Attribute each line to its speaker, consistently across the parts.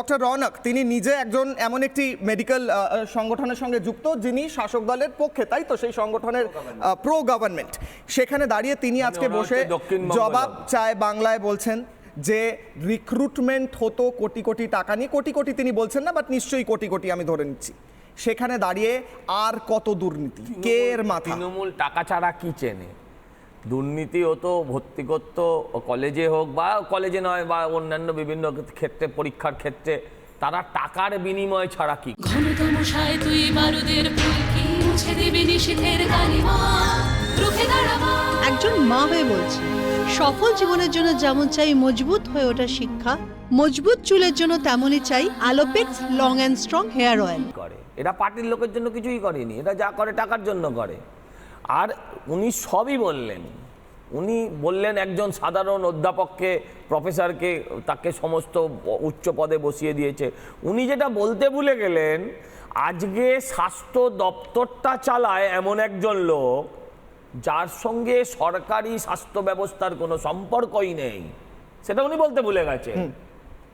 Speaker 1: Doctor Rounak তিনি নিজে একজন এমন একটি মেডিকেল সংগঠনের সঙ্গে যুক্ত যিনি শাসক দলের পক্ষে তাই তো? সেই সংগঠনের প্রো গভর্নমেন্ট সেখানে দাঁড়িয়ে তিনি আজকে বসে জবাব চায় বাংলায় বলছেন যে রিক্রুটমেন্ট হতো কোটি কোটি টাকা নিয়ে। কোটি কোটি তিনি বলছেন না বাট নিশ্চয়ই কোটি কোটি আমি ধরে নিচ্ছি। সেখানে দাঁড়িয়ে আর কত দুর্নীতি? কে এর মাথা?
Speaker 2: তৃণমূল টাকা ছাড়া কি চেনে? দুর্নীতি হতো ভর্তি করতো কলেজে হোক বা কলেজে নয় বা অন্যান্য বিভিন্ন ক্ষেত্রে পরীক্ষার ক্ষেত্রে তারা টাকার বিনিময় ছাড়া কি?
Speaker 3: ঘনতম সায় তুই বারুদের ফুলকি মুছে দিবি নিশীথের কালিমা রুখে দাঁড়াবা।
Speaker 4: একজন মা হয়ে বলছি সফল জীবনের জন্য যেমন চাই মজবুত হয়ে ওঠা শিক্ষা মজবুত চুলের জন্য তেমনই চাই Alopex long and strong hair oil
Speaker 2: করে। এরা পার্টির লোকের জন্য কিছুই করেনি এটা যা করে টাকার জন্য করে। আর উনি সবই বললেন। উনি বললেন একজন সাধারণ অধ্যাপককে প্রফেসরকে তাকে সমস্ত উচ্চ পদে বসিয়ে দিয়েছে। উনি যেটা বলতে ভুলে গেলেন আজকে স্বাস্থ্য দপ্তরটা চালায় এমন একজন লোক যার সঙ্গে সরকারি স্বাস্থ্য ব্যবস্থার কোনো সম্পর্কই নেই। সেটা উনি বলতে ভুলে গেছে।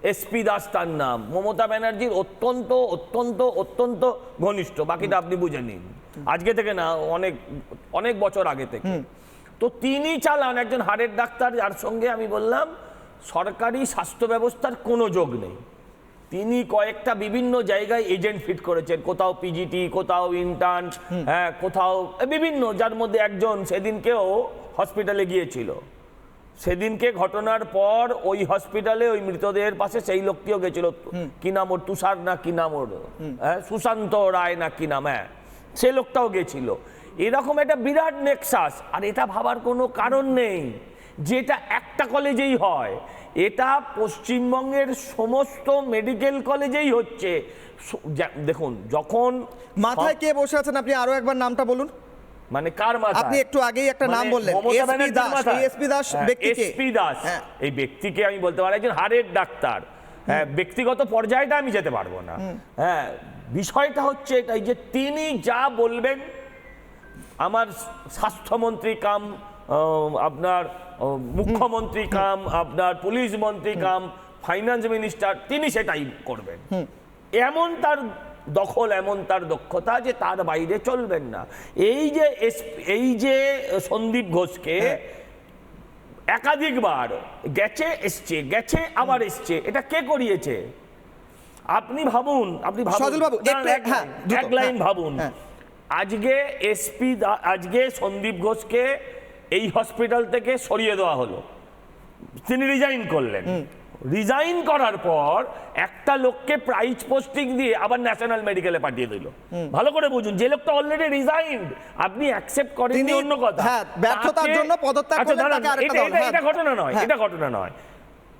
Speaker 2: এসপি দাস তার নাম। মমতা ব্যানার্জির অত্যন্ত অত্যন্ত অত্যন্ত ঘনিষ্ঠ। বাকিটা আপনি বুঝে নিন। আজকে থেকে না অনেক অনেক বছর আগে থেকে। তো তিনি চালান একজন হাড়ের ডাক্তার যার সঙ্গে আমি বললাম সরকারি স্বাস্থ্য ব্যবস্থার কোনো যোগ নেই। তিনি কয়েকটা বিভিন্ন জায়গায় এজেন্ট ফিট করেছেন কোথাও পিজিটি কোথাও ইন্টার্ন হ্যাঁ কোথাও বিভিন্ন যার মধ্যে একজন সেদিনকেও হসপিটালে গিয়েছিল। সেদিনকে ঘটনার পর ওই হসপিটালে ওই মৃতদেহের পাশে সেই লোকটিও গেছিল। কি নাম ওর? তুষার না কি নাম ওর? হ্যাঁ সুশান্ত রায় না কি নাম? হ্যাঁ সে লোকটাও গেছিল। এরকম একটা বিরাট নেক্সাস। আর এটা ভাবার কোনো কারণ নেই। যেটা একটা কলেজেই হয় এটা পশ্চিমবঙ্গের সমস্ত মেডিকেল কলেজেই হচ্ছে। দেখুন যখন
Speaker 1: মাথায় কে বসে আছেন? আপনি আরও একবার নামটা বলুন।
Speaker 2: মানে কার মাথায়?
Speaker 1: আপনি একটু আগেই একটা নাম
Speaker 2: মানে
Speaker 1: বললেন, SP দাস। SP দাস
Speaker 2: হ্যাঁ,
Speaker 1: ব্যক্তিকে?
Speaker 2: SP দাস।
Speaker 1: হ্যাঁ।
Speaker 2: এই ব্যক্তিকে আমি বলতে পারি একজন হাড়ের ডাক্তার। হ্যাঁ ব্যক্তিগত পর্যায়টা আমি যেতে পারব না। হ্যাঁ বিষয়টা হচ্ছে এটাই যে তিনি যা বলবেন আমার স্বাস্থ্যমন্ত্রী কাম আপনার মুখ্যমন্ত্রী কাম আপনার পুলিশ মন্ত্রী কাম ফাইন্যান্স মিনিস্টার তিনি সেটাই করবেন। এমন তার দখল এমন তার দক্ষতা যে তার বাইরে চলবেন না। এই যে এই যে সন্দীপ ঘোষকে একাধিকবার গেছে এসছে গেছে আবার এসছে এটা কে করিয়েছে? আপনি ভাবুন আপনি ভাবুন। এক
Speaker 1: হ্যাঁ,
Speaker 2: লাইন, এক লাইন
Speaker 1: হ্যাঁ,
Speaker 2: ভাবুন।
Speaker 1: হ্যাঁ।
Speaker 2: আজকে এসপি আজকে সন্দীপ ঘোষকে এই হসপিটাল থেকে সরিয়ে দেওয়া হলো। তিনি রিজাইন করলেন। রিজাইন করার পর একটা লোককে প্রাইজ পোস্টিং দিয়ে আবার ন্যাশনাল মেডিকেলে পাঠিয়ে দিল। ভালো করে বুঝুন যে লোকটা অলরেডি রিজাইন আপনি অ্যাকসেপ্ট করেননি
Speaker 1: তিনি-
Speaker 2: অন্য কথা।
Speaker 1: হ্যাঁ, ব্যর্থতার জন্য পদত্যাগ
Speaker 2: আচ্ছা, এটা-
Speaker 1: হ্যাঁ।
Speaker 2: এটা ঘটনা নয়
Speaker 1: হ্যাঁ।
Speaker 2: এটা ঘটনা নয়।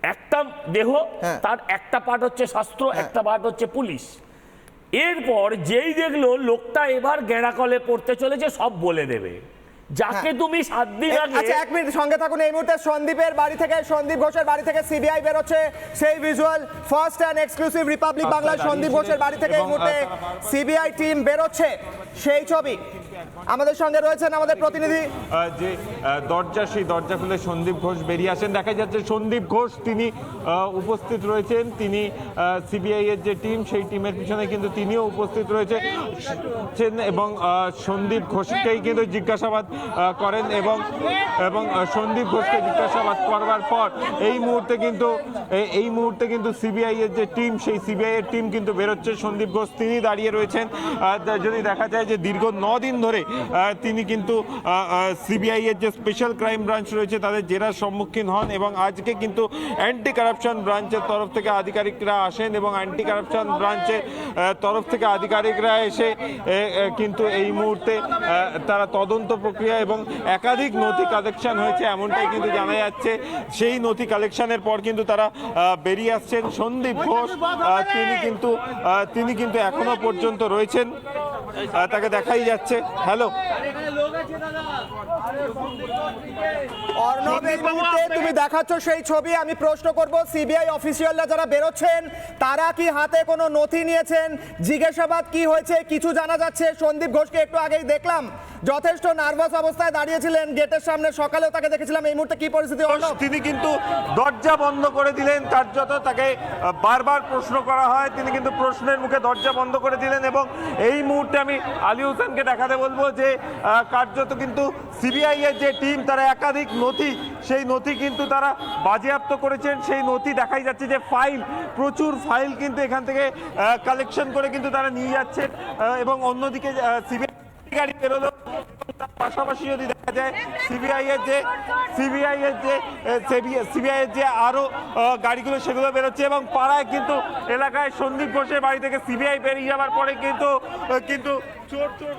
Speaker 2: একটা দেহ
Speaker 1: হ্যাঁ।
Speaker 2: তার একটা পার্ট হচ্ছে শাস্ত্র একটা পার্ট হচ্ছে পুলিশ। এরপর যেই দেখল লোকটা এবার গেঁড়াকলে পড়তে চলেছে সব বলে দেবে। যাকে
Speaker 1: হ্যাঁ।
Speaker 2: তুমি সাত দিন আগে
Speaker 1: আচ্ছা এক মিনিট সঙ্গে থাকুন। এই মুহূর্তে সন্দীপের বাড়ি থেকে সন্দীপ ঘোষের বাড়ি থেকে সিবিআই বেরোচ্ছে। সেই visual first and exclusive Republic Bangla Sandip ঘোষের বাড়ি থেকে এই মুহূর্তে সিবিআই টিম বেরোচ্ছে। সেই ছবি। আমাদের সঙ্গে রয়েছেন আমাদের প্রতিনিধি।
Speaker 5: যে দরজা, সেই দরজা খুলে সন্দীপ ঘোষ বেরিয়ে আসেন। দেখা যাচ্ছে সন্দীপ ঘোষ, তিনি উপস্থিত রয়েছেন। তিনি সিবিআই এর যে টিম, সেই টিমের পিছনে কিন্তু তিনিও উপস্থিত রয়েছে এবং সন্দীপ ঘোষকেই কিন্তু জিজ্ঞাসাবাদ করেন এবং এবং সন্দীপ ঘোষকে জিজ্ঞাসাবাদ করবার পর এই মুহূর্তে কিন্তু এই মুহূর্তে কিন্তু সিবিআই এর যে টিম, সেই সিবিআই এর টিম কিন্তু বেরোচ্ছে। সন্দীপ ঘোষ, তিনি দাঁড়িয়ে রয়েছেন। যদি দেখা যায় যে দীর্ঘ দিন ধরে আহ, তিনি কিন্তু সিবিআই এর যে স্পেশাল ক্রাইম ব্রাঞ্চ রয়েছে তাদের জেরার সম্মুখীন হন এবং আজকে কিন্তু অ্যান্টি কারাপশন ব্রাঞ্চের তরফ থেকে আধিকারিকরা আসেন এবং অ্যান্টি কারাপশন ব্রাঞ্চের তরফ থেকে আধিকারিকরা এসে কিন্তু এই মুহূর্তে তারা তদন্ত প্রক্রিয়া এবং একাধিক নথি কালেকশন হয়েছে এমনটাই কিন্তু জানা যাচ্ছে। সেই নথি কালেকশনের পর কিন্তু তারা বেরিয়ে আসছেন। সন্দীপ ঘোষ তিনি কিন্তু তিনি কিন্তু এখনও পর্যন্ত রয়েছেন। তাকে দেখাই যাচ্ছে। হ্যালো
Speaker 1: তুমি দেখাচ্ছ সেই ছবি আমি প্রশ্ন করব সিবিআই অফিসিয়ালরা যারা বেরোচ্ছেন তারা কি হাতে কোনো নথি নিয়েছেন? জিজ্ঞাসাবাদ কি হয়েছে? কিছু জানা যাচ্ছে। সন্দীপ ঘোষকে একটু আগেই দেখলাম। যথেষ্ট নার্ভাস অবস্থায় দাঁড়িয়েছিলেন গেটের সামনে। সকালেও তাকে দেখেছিলাম এই মুহূর্তে কি পরিস্থিতি
Speaker 5: তিনি কিন্তু দরজা বন্ধ করে দিলেন কার্যত তাকে বারবার প্রশ্ন করা হয় তিনি কিন্তু প্রশ্নের মুখে দরজা বন্ধ করে দিলেন এবং এই মুহূর্তে আমি আলী হোসেনকে দেখাতে বলব যে কার্যত কিন্তু সিবিআই এর যে টিম তারা একাধিক নথি সেই নথি কিন্তু তারা বাজেয়াপ্ত করেছেন। সেই নথি দেখাই যাচ্ছে যে ফাইল প্রচুর ফাইল কিন্তু এখান থেকে কালেকশন করে কিন্তু তারা নিয়ে যাচ্ছেন আহ, এবং অন্যদিকে সিবিআই গাড়ি বেরোলো। তার পাশাপাশি যদি দেখা যায় সিবিআই এর যে সিবিআই এর যে সিবিআই এর যে আরও গাড়িগুলো সেগুলো বেরোচ্ছে এবং পাড়ায় কিন্তু এলাকায় সন্দীপ ঘোষের বাড়ি থেকে সিবিআই বেরিয়ে যাওয়ার পরে কিন্তু কিন্তু চোর চোর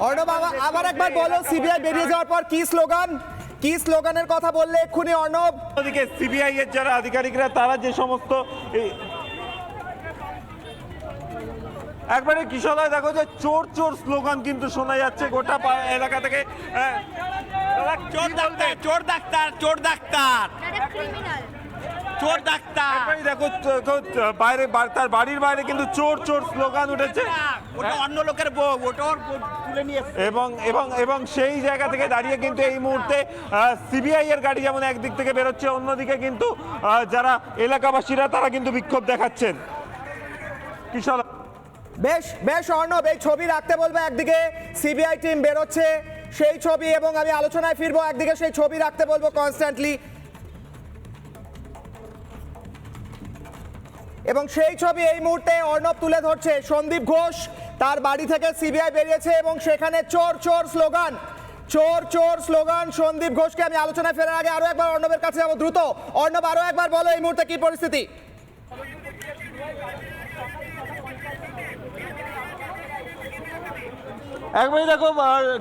Speaker 1: অর্ণব আবার- আবার একবার বলো সিবিআই বেরিয়ে যাওয়ার পর কি স্লোগান? কি স্লোগানের কথা বললে এক্ষুনি অর্ণব?
Speaker 5: অন্যদিকে সিবিআই এর যারা আধিকারিকরা তারা যে সমস্ত একবারে কিশোরায় দেখো যে চোর চোর স্লোগান কিন্তু শোনা যাচ্ছে গোটা পা- এলাকা থেকে। হ্যাঁ।
Speaker 6: চোর ডাক্তার চোর ডাক্তার চোর ডাক্তার। চোর ডাক্তার।
Speaker 5: দেখো বাইরে তার বাড়ির বাইরে কিন্তু চোর চোর স্লোগান উঠেছে।
Speaker 6: ওটা অন্য লোকের বউ ওটা ওর তুলে নিয়ে
Speaker 5: এবং এবং এবং সেই জায়গা থেকে দাঁড়িয়ে কিন্তু এই মুহূর্তে সিবিআই এর গাড়ি যেমন একদিক থেকে বেরোচ্ছে অন্যদিকে কিন্তু যারা এলাকাবাসীরা তারা কিন্তু বিক্ষোভ দেখাচ্ছেন। কিশোর
Speaker 1: বেশ বেশ অর্ণব, এই ছবি রাখতে বলব একদিকে সিবিআই টিম বেরোচ্ছে সেই ছবি এবং আমি আলোচনায় ফিরবো, একদিকে সেই ছবি রাখতে বলব কনস্ট্যান্টলি এবং সেই ছবি এই মুহূর্তে অর্ণব তুলে ধরছে, সন্দীপ ঘোষ তার বাড়ি থেকে সিবিআই বেরিয়েছে এবং সেখানে চোর চোর স্লোগান, চোর চোর স্লোগান সন্দীপ ঘোষকে আমি আলোচনায় ফেরার আগে আরও একবার অর্ণবের কাছে যাব। দ্রুত, অর্ণব আরও একবার বলো এই মুহূর্তে কি পরিস্থিতি?
Speaker 5: একবারই দেখো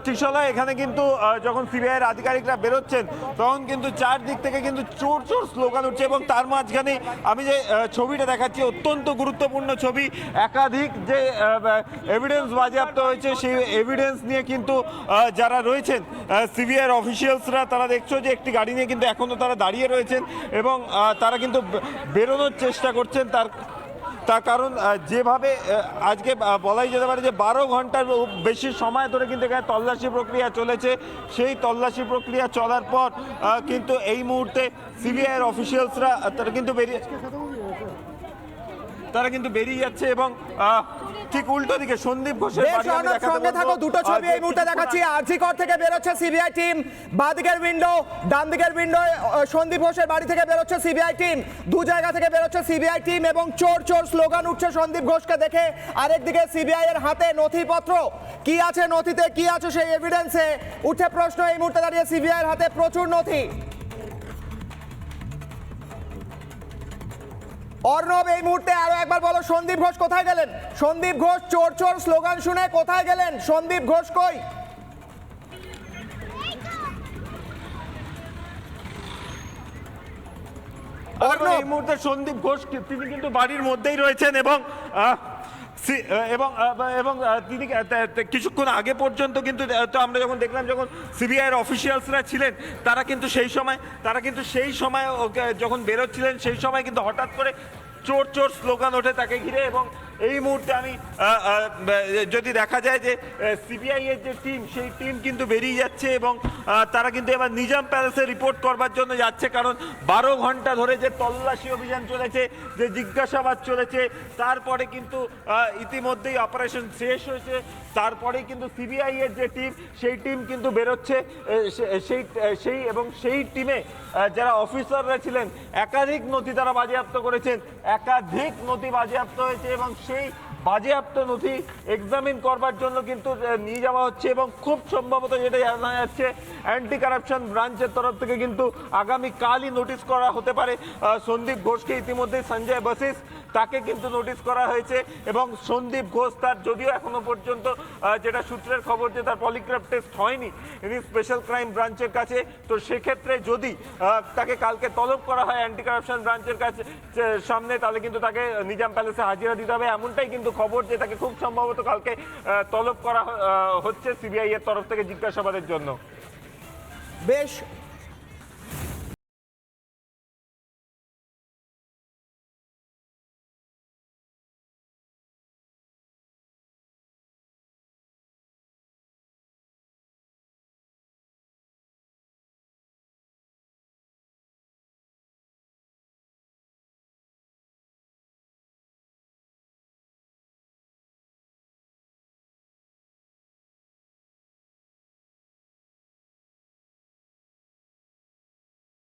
Speaker 5: টিসলা এখানে কিন্তু যখন সিবিআই এর আধিকারিকরা বেরোচ্ছেন, তখন কিন্তু চারদিক থেকে কিন্তু চোর চোর স্লোগান উঠছে এবং তার মাঝখানে আমি যে ছবিটা দেখাচ্ছি, অত্যন্ত গুরুত্বপূর্ণ ছবি। একাধিক যে এভিডেন্স বাজেয়াপ্ত হয়েছে, সেই এভিডেন্স নিয়ে কিন্তু যারা রয়েছেন সিবিআই অফিসিয়ালসরা তারা দেখছ যে একটি গাড়ি নিয়ে কিন্তু এখনও তারা দাঁড়িয়ে রয়েছেন এবং তারা কিন্তু বেরোনোর চেষ্টা করছেন, তার তার কারণ যেভাবে আজকে বলাই যেতে পারে যে বারো ঘণ্টার বেশি সময় ধরে কিন্তু এখানে তল্লাশি প্রক্রিয়া চলেছে। সেই তল্লাশি প্রক্রিয়া চলার পর কিন্তু এই মুহূর্তে সিবিআইয়ের অফিসিয়ালসরা তারা কিন্তু বেরিয়ে তারা কিন্তু বেরিয়ে যাচ্ছে এবং ঠিক উল্টো দিকে সন্দীপ ঘোষের
Speaker 1: সঙ্গে থাকো দুটো ছবি এই মুহূর্তে দেখাচ্ছি। আরজিকর থেকে বেরোচ্ছে সিবিআই টিম বাদিকের উইন্ডো ডান দিকের উইন্ডো সন্দীপ ঘোষের বাড়ি থেকে বেরোচ্ছে সিবিআই টিম। দু জায়গা থেকে বেরোচ্ছে সিবিআই টিম এবং চোর চোর স্লোগান উঠছে সন্দীপ ঘোষকে দেখে। আরেকদিকে সিবিআই এর হাতে নথিপত্র। কি আছে নথিতে কি আছে সেই এভিডেন্সে উঠে প্রশ্ন এই মুহূর্তে দাঁড়িয়ে সিবিআই এর হাতে প্রচুর নথি। অর্ণব এই মুহূর্তে আরও একবার বলো সন্দীপ ঘোষ কোথায় গেলেন? সন্দীপ ঘোষ চোর চোর স্লোগান শুনে কোথায় গেলেন? সন্দীপ ঘোষ কই?
Speaker 5: এই মুহূর্তে সন্দীপ ঘোষ কি- তিনি কিন্তু বাড়ির মধ্যেই রয়েছেন এবং আহ, এবং এবং তিনি কিছুক্ষণ আগে পর্যন্ত কিন্তু তো আমরা যখন দেখলাম যখন সিবিআইয়ের অফিসিয়ালসরা ছিলেন, তারা কিন্তু সেই সময়, তারা কিন্তু সেই সময় যখন বেরোচ্ছিলেন, সেই সময় কিন্তু হঠাৎ করে চোর চোর স্লোগান ওঠে তাকে ঘিরে এবং এই মুহূর্তে আমি যদি দেখা যায় যে সিবিআই এর যে টিম সেই টিম কিন্তু বেরিয়ে যাচ্ছে এবং তারা কিন্তু এবার নিজাম প্যালেসে রিপোর্ট করবার জন্য যাচ্ছে কারণ বারো ঘণ্টা ধরে যে তল্লাশি অভিযান চলেছে, যে জিজ্ঞাসাবাদ চলেছে, তারপরে কিন্তু ইতিমধ্যেই অপারেশন শেষ হয়েছে, তারপরে কিন্তু সিবিআই এর যে টিম সেই টিম কিন্তু বেরোচ্ছে সেই সেই এবং সেই টিমে যারা অফিসাররা ছিলেন, একাধিক নথি তারা বাজেয়াপ্ত করেছেন, একাধিক নথি বাজেয়াপ্ত হয়েছে এবং সেই বাজেয়াপ্ত নথি এক্সামিন করবার জন্য কিন্তু নিয়ে যাওয়া হচ্ছে এবং খুব সম্ভবত যেটা জানা যাচ্ছে অ্যান্টি কারাপশন ব্রাঞ্চের তরফ থেকে কিন্তু আগামীকালই নোটিশ করা হতে পারে। সন্দীপ ঘোষকে ইতিমধ্যে সঞ্জয় বসিস তাকে কিন্তু নোটিশ করা হয়েছে এবং সন্দীপ ঘোষ তার যদিও এখনও পর্যন্ত যেটা সূত্রের খবর যে তার পলিগ্রাফ টেস্ট হয়নি ইনি স্পেশাল ক্রাইম ব্রাঞ্চের কাছে। তো সেক্ষেত্রে যদি তাকে কালকে তলব করা হয় অ্যান্টি কারাপশন ব্রাঞ্চের কাছে সামনে, তাহলে কিন্তু তাকে নিজাম প্যালেসে হাজিরা দিতে হবে। এমনটাই কিন্তু খবর যে তাকে খুব সম্ভবত কালকে তলব করা হচ্ছে সিবিআই এর তরফ থেকে জিজ্ঞাসাবাদের জন্য।
Speaker 1: বেশ